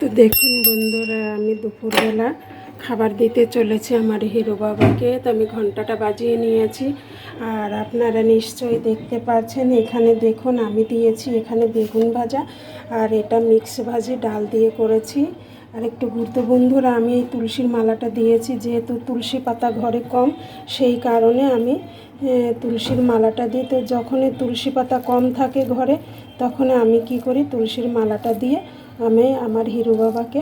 তো দেখুন বন্ধুরা, আমি দুপুরবেলা খাবার দিতে চলেছি আমার হিরো বাবাকে। তো আমি ঘন্টাটা বাজিয়ে নিয়েছি। আর আপনারা নিশ্চয়ই দেখতে পাচ্ছেন, এখানে দেখুন আমি দিয়েছি এখানে বেগুন ভাজা আর এটা মিক্স ভাজি ডাল দিয়ে করেছি। আর একটু ঘুরতে বন্ধুরা, আমি এই তুলসীর মালাটা দিয়েছি, যেহেতু তুলসী পাতা ঘরে কম, সেই কারণে আমি তুলসীর মালাটা দিই তো যখনই তুলসী পাতা কম থাকে ঘরে তখন আমি কি করি, তুলসীর মালাটা দিয়ে আমি আমার হিরু বাবাকে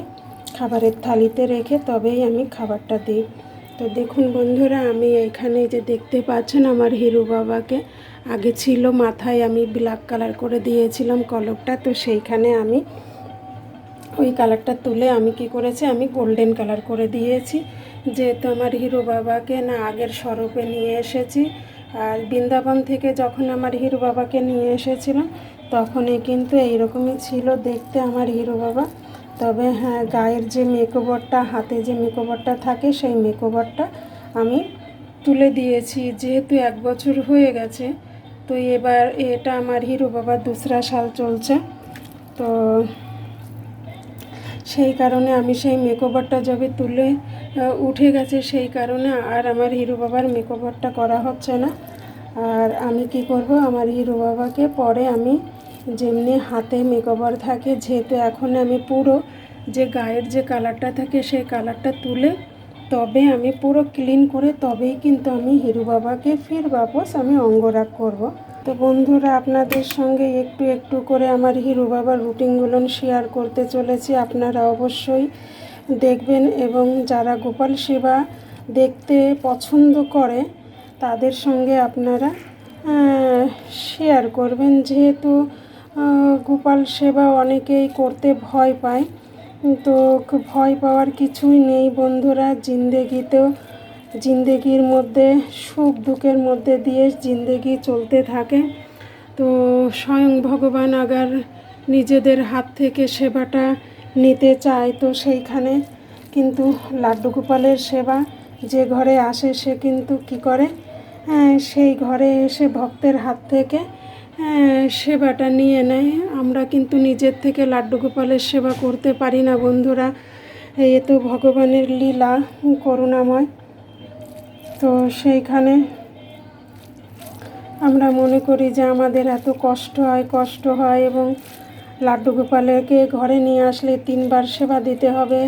খাবারের থালিতে রেখে তবেই আমি খাবারটা দিই। তো দেখুন বন্ধুরা, আমি এখানে যে দেখতে পাচ্ছেন আমার হিরু বাবাকে। আগে ছিল মাথায় আমি ব্ল্যাক কালার করে দিয়েছিলাম কলকটা তো সেইখানে আমি ওই কালারটা তুলে আমি কি করেছি, আমি গোল্ডেন কালার করে দিয়েছি। যেহেতু আমার হিরো বাবাকে না আগের স্বরূপে নিয়ে এসেছি আর বৃন্দাবন থেকে যখন আমার হিরো বাবাকে নিয়ে এসেছিলাম, তখনই কিন্তু এইরকমই ছিল দেখতে আমার হিরো বাবা। তবে হ্যাঁ গায়ের যে মেকওভারটা, হাতে যে মেকওভারটা থাকে, সেই মেকওভারটা আমি তুলে দিয়েছি। যেহেতু এক বছর হয়ে গেছে, তো এবার এটা আমার হিরো বাবার দুসরা সাল চলছে। তো সেই কারণে আমি সেই মেকওভারটা যবে তুলে উঠে গেছে সেই কারণে আর আমার হিরো বাবার মেকওভারটা করা হচ্ছে না। আর আমি কি করব, আমার হিরো বাবাকে পরে আমি যেমনি হাতে মেকওভার থাকে, যেহেতু এখন আমি পুরো যে গায়ের যে কালারটা থাকে সেই কালারটা তুলে, তবে আমি পুরো ক্লিন করে তবেই কিন্তু আমি হিরু বাবাকে ফির বাপস আমি অঙ্গরাগ করব। তো বন্ধুরা, আপনাদের সঙ্গে একটু একটু করে আমার হিরু বাবার রুটিনগুলো শেয়ার করতে চলেছি। আপনারা অবশ্যই দেখবেন এবং যারা গোপাল সেবা দেখতে পছন্দ করে, তাদের সঙ্গে আপনারা শেয়ার করবেন। যেহেতু গোপাল সেবা অনেকেই করতে ভয় পায়, তো ভয় পাওয়ার কিছুই নেই বন্ধুরা। জিন্দেগিতেও জিন্দেগির মধ্যে সুখ দুঃখের মধ্যে দিয়ে জিন্দেগি চলতে থাকে। তো স্বয়ং ভগবান আগার নিজেদের হাত থেকে সেবাটা নিতে চায় তো সেইখানে। কিন্তু লাড্ডু গোপালের সেবা যে ঘরে আসে সে কিন্তু কি করে? হ্যাঁ, সেই ঘরে এসে ভক্তের হাত থেকে হ্যাঁ, সেবাটা নিয়ে নেয়। আমরা কিন্তু নিজের থেকে লাড্ডু গোপালের সেবা করতে পারি না বন্ধুরা। এ তো ভগবানের লীলা করুণাময়। তো সেইখানে আমরা মনে করি যে আমাদের এত কষ্ট হয় কষ্ট হয় এবং লাড্ডু গোপালকে ঘরে নিয়ে আসলে তিনবার সেবা দিতে হবে।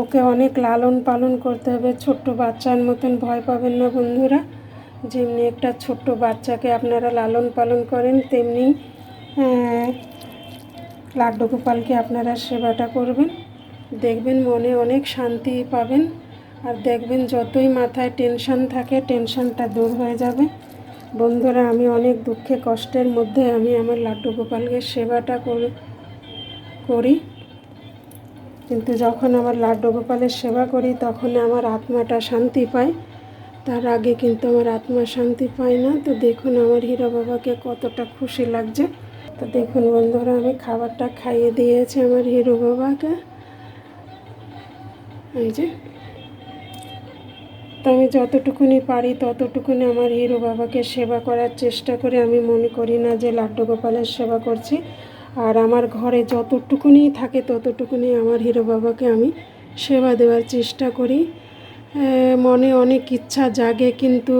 ওকে অনেক লালন পালন করতে হবে। ছোট্ট বাচ্চার মতন ভয় পাবেন না বন্ধুরা। যেমনি একটা ছোট্ট বাচ্চাকে আপনারা লালন পালন করেন, তেমনি লাড্ডু গোপালকে আপনারা সেবাটা করবেন। দেখবেন মনে অনেক শান্তি পাবেন। আর দেখবেন যতই মাথায় টেনশন থাকে টেনশনটা দূর হয়ে যাবে। বন্ধুরা, আমি অনেক দুঃখে কষ্টের মধ্যে আমি আমার লাড্ডু গোপালকে সেবাটা করি কিন্তু যখন আমার লাড্ডু গোপালের সেবা করি, তখন আমার আত্মাটা শান্তি পায়। তার আগে কিন্তু আমার আত্মা শান্তি পায় না। তো দেখুন আমার হীরা বাবাকে কতটা খুশি লাগছে। তো দেখুন বন্ধুরা, আমি খাবারটা খাইয়ে দিয়েছি আমার হিরো বাবাকে। এই যে তো আমি যতটুকুনি পারি, ততটুকুনি আমার হিরো বাবাকে সেবা করার চেষ্টা করে আমি মনে করি না যে লাড্ডু গোপালের সেবা করছি। আর আমার ঘরে যতটুকুনি থাকে, ততটুকুনি আমার হিরো বাবাকে আমি সেবা দেওয়ার চেষ্টা করি। মনে অনেক ইচ্ছা জাগে, কিন্তু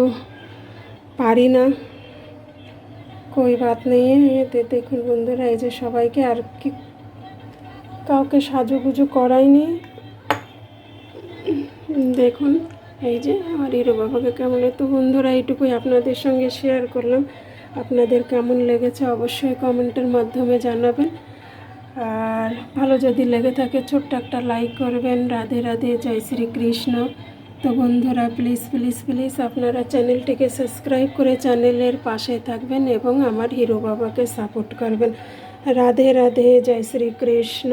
পারি না। কই বাত নেই। এতে দেখুন বন্ধুরা, এই যে সবাইকে আর কি কাউকে সাজুগুজু করাইনি। দেখুন। এই যে আমার হিরো বাবাকে কেমন তো বন্ধুরা এইটুকুই আপনাদের সঙ্গে শেয়ার করলাম। আপনাদের কেমন লেগেছে অবশ্যই কমেন্টের মাধ্যমে জানাবেন। আর ভালো যদি লেগে থাকে ছোট্ট একটা লাইক করবেন। রাধে রাধে, জয় শ্রীকৃষ্ণ তো বন্ধুরা প্লিজ প্লিজ প্লিজ আপনারা চ্যানেলটিকে সাবস্ক্রাইব করে চ্যানেলের পাশে থাকবেন এবং আমার হিরো বাবাকে সাপোর্ট করবেন। রাধে রাধে, জয় শ্রীকৃষ্ণ